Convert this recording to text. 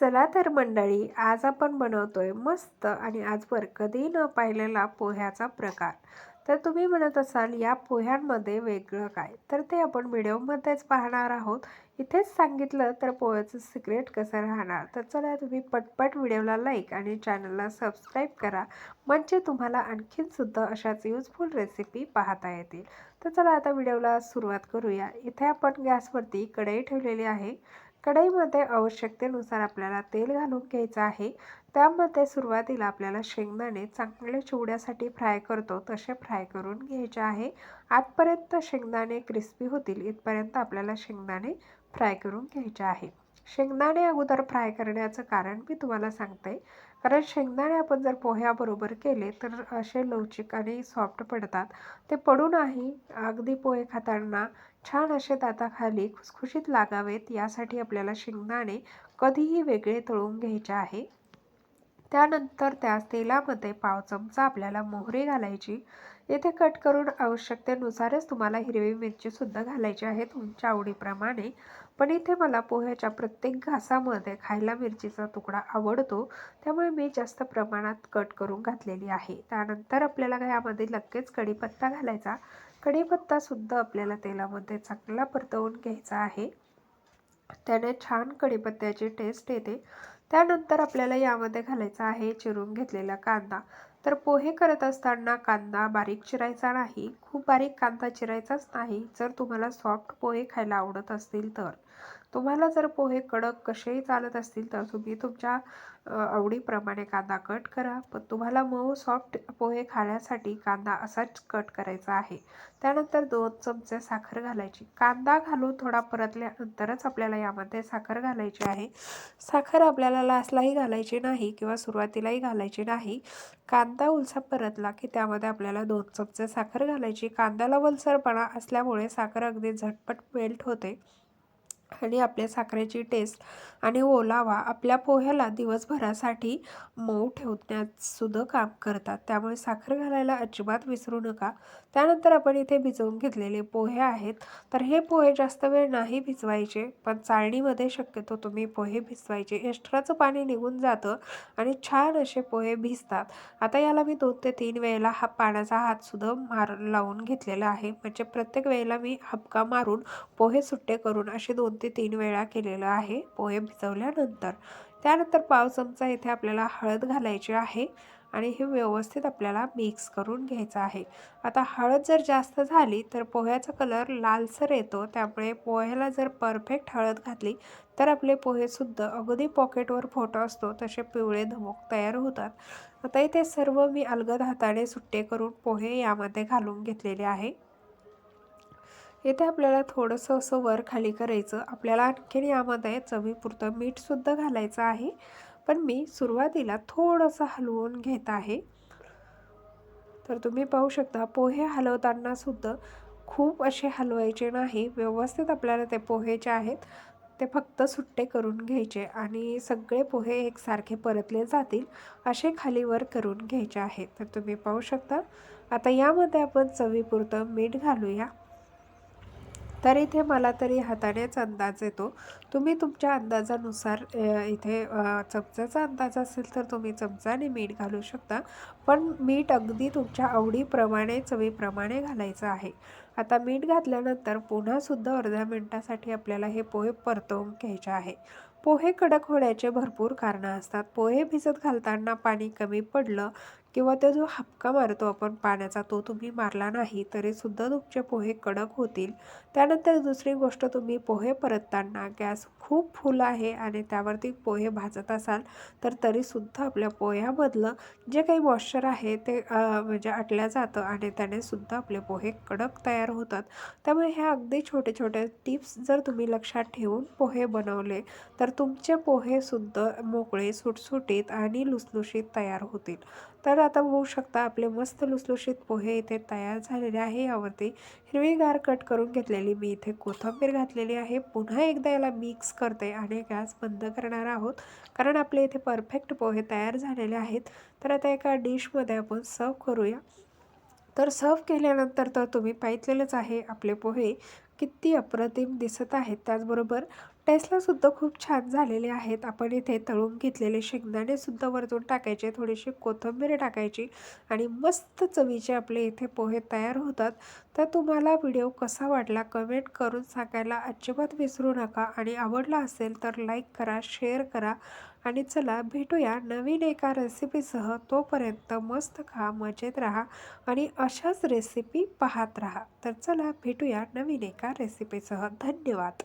चला तर मंडळी आज आपण बनवतोय मस्त आणि आजवर कधी न पाहिलेला पोह्याचा प्रकार. तर तुम्ही म्हणत असाल या पोह्यांमध्ये वेगळं काय? तर ते आपण व्हिडिओमध्येच पाहणार आहोत. इथेच सांगितलं तर पोह्याचं सिक्रेट कसं राहणार? तर चला तुम्ही पटपट व्हिडिओला लाईक आणि चॅनलला सबस्क्राईब करा. म्हणजे तुम्हाला आणखीनसुद्धा अशाच यूजफुल रेसिपी पाहता येतील. तर चला आता व्हिडिओला सुरुवात करूया. इथे आपण गॅसवरती कढई ठेवलेली आहे. कढईमध्ये आवश्यकतेनुसार आपल्याला तेल घालून घ्यायचं आहे. त्यामध्ये सुरुवातीला आपल्याला शेंगदाणे चांगले चिवड्यासाठी फ्राय करतो तसे फ्राय करून घ्यायचे आहे. आतपर्यंत शेंगदाणे क्रिस्पी होतील इथपर्यंत आपल्याला शेंगदाणे फ्राय करून घ्यायचे आहे. शेंगदाणे अगोदर फ्राय करण्याचं कारण मी तुम्हाला सांगते. कारण शेंगदाणे आपण जर पोह्याबरोबर केले तर असे लवचिक आणि सॉफ्ट पडतात. ते पडू नाही अगदी पोहे खाताना छान असे दाताखाली खुसखुशीत लागावेत यासाठी आपल्याला शेंगदाणे कधीही वेगळे तळून घ्यायचे आहे. त्यानंतर त्या तेलामध्ये पाव चमचा आपल्याला मोहरी घालायची. येथे कट करून आवश्यकतेनुसारच तुम्हाला हिरवी मिरचीसुद्धा घालायची आहे. तुमच्या आवडीप्रमाणे. पण इथे मला पोह्याच्या प्रत्येक घासामध्ये खायला मिरचीचा तुकडा आवडतो. त्यामुळे मी जास्त प्रमाणात कट करून घातलेली आहे. त्यानंतर आपल्याला यामध्ये लगेच कढीपत्ता घालायचा. कढीपत्तासुद्धा आपल्याला तेलामध्ये चांगला परतवून घ्यायचा आहे. त्याने छान कढीपत्त्याची टेस्ट येते. त्यानंतर आपल्याला यामध्ये घालायचा आहे चिरून घेतलेला कांदा. तर पोहे करत असताना कांदा बारीक चिरायचा नाही खूप बारीक कांदा चिरायचाच नाही. जर तुम्हाला सॉफ्ट पोहे खायला आवडत असतील तर. तुम्हाला जर पोहे कडक कसेही चालत असतील तर तुम्ही तुमच्या आवडीप्रमाणे कांदा कट करा. पण तुम्हाला मऊ सॉफ्ट पोहे खाण्यासाठी कांदा असाच कट करायचा आहे. त्यानंतर दोन चमचे साखर घालायची. कांदा घालून थोडा परतल्यानंतरच आपल्याला यामध्ये साखर घालायची आहे. साखर आपल्याला लास्टलाही घालायची नाही किंवा सुरुवातीलाही घालायची नाही. कांदा उलसा परतला की त्यामध्ये आपल्याला दोन चमचे साखर घालायची. कांद्याला वलसरपणा असल्यामुळे साखर अगदी झटपट मेल्ट होते. आणि आपल्या साखरेची टेस्ट आणि ओलावा आपल्या पोह्याला दिवसभरासाठी मऊ ठेवण्यातसुद्धा काम करतात. त्यामुळे साखर घालायला अजिबात विसरू नका. त्यानंतर आपण इथे भिजवून घेतलेले पोहे आहेत. तर हे पोहे जास्त वेळ नाही भिजवायचे पण चाळणीमध्ये शक्यतो तुम्ही पोहे भिजवायचे. एक्स्ट्राचं पाणी निघून जातं आणि छान असे पोहे भिजतात. आता याला मी दोन ते तीन वेळेला हा पाण्याचा हातसुद्धा मार लावून घेतलेला आहे. म्हणजे प्रत्येक वेळेला मी हपका मारून पोहे सुट्टे करून असे दोन ते तीन वेळा केलेलं आहे पोहे भिजवल्यानंतर. त्यानंतर पाव चमचा इथे आपल्याला हळद घालायची आहे आणि हे व्यवस्थित आपल्याला मिक्स करून घ्यायचं आहे. आता हळद जर जास्त झाली तर पोह्याचा कलर लालसर येतो त्यामुळे पोह्याला जर परफेक्ट हळद घातली तर आपले पोहेसुद्धा अगदी पॉकेटवर फोटो असतो तसे पिवळे धमक तयार होतात. आता इथे सर्व मी अलगद हाताने सुट्टे करून पोहे यामध्ये घालून घेतलेले आहे. येथे आपल्याला थोडंसं असं वर खाली करायचं. आपल्याला आणखीन यामध्ये चवीपुरतं मीठसुद्धा घालायचं आहे. पण मी सुरुवातीला थोडंसं हलवून घेत आहे. तर तुम्ही पाहू शकता पोहे हलवताना सुद्धा खूप असे हलवायचे नाही. व्यवस्थित आपल्याला ते पोहे जे आहेत. ते फक्त सुट्टे करून घ्यायचे आणि सगळे पोहे एकसारखे परतले जातील असे खालीवर करून घ्यायचे आहेत तर तुम्ही पाहू शकता. आता यामध्ये आपण चवीपुरतं मीठ घालूया. तर इथे मला तरी हातानेच अंदाज येतो. तुम्ही तुमच्या अंदाजानुसार इथे चमचाचा अंदाज असेल तर तुम्ही चमचाने मीठ घालू शकता. पण मीठ अगदी तुमच्या आवडीप्रमाणे चवीप्रमाणे घालायचं आहे. आता मीठ घातल्यानंतर पुन्हासुद्धा अर्ध्या मिनटासाठी आपल्याला हे पोहे परतवून घ्यायचे आहे. पोहे कडक होण्याचे भरपूर कारणं असतात. पोहे भिजत घालताना पाणी कमी पडलं किंवा तो जो हपका मारतो आपण पाण्याचा तो तुम्ही मारला नाही तरीसुद्धा तुमचे पोहे कडक होतील. त्यानंतर दुसरी गोष्ट तुम्ही पोहे परतताना गॅस खूप फुल आहे आणि त्यावरती पोहे भाजत असाल तर तरीसुद्धा आपल्या पोह्यामधलं जे काही मॉइश्चर आहे ते म्हणजे आटल्या जातं आणि त्याने सुद्धा आपले पोहे कडक तयार होतात. त्यामुळे ह्या अगदी छोटे छोटे टिप्स जर तुम्ही लक्षात ठेवून पोहे बनवले तर तुमचे पोहेसुद्धा मोकळे सुटसुटीत आणि लुसलुशीत तयार होतील. तर आता बघू शकता आपले मस्त लुसलुशीत पोहे इथे तयार झालेले आहे. यावरती हिरवीगार कट करून घेतलेली मी इथे कोथिंबीर घातलेली आहे. पुन्हा एकदा याला मिक्स करते आणि गॅस बंद करणार आहोत. कारण आपले इथे परफेक्ट पोहे तयार झालेले आहेत. तर आता एका डिशमध्ये आपण सर्व करूया. तर सर्व केल्यानंतर तर तुम्ही पाहितलेलंच आहे आपले पोहे किती अप्रतिम दिसत आहेत. त्याचबरोबर टेस्टलासुद्धा खूप छान झालेले आहेत. आपण इथे तळून घेतलेले शेंगदाणेसुद्धा वरतून टाकायचे थोडीशी कोथिंबीर टाकायची आणि मस्त चवीचे आपले इथे पोहे तयार होतात. तर तुम्हाला व्हिडिओ कसा वाटला कमेंट करून सांगायला अजिबात विसरू नका आणि आवडला असेल तर लाईक करा शेअर करा आणि चला भेटूया नवीन एका रेसिपीसह. तोपर्यंत मस्त खा मजेत राहा आणि अशाच रेसिपी पाहत राहा. तर चला भेटूया नवीन एका रेसिपीसह. धन्यवाद.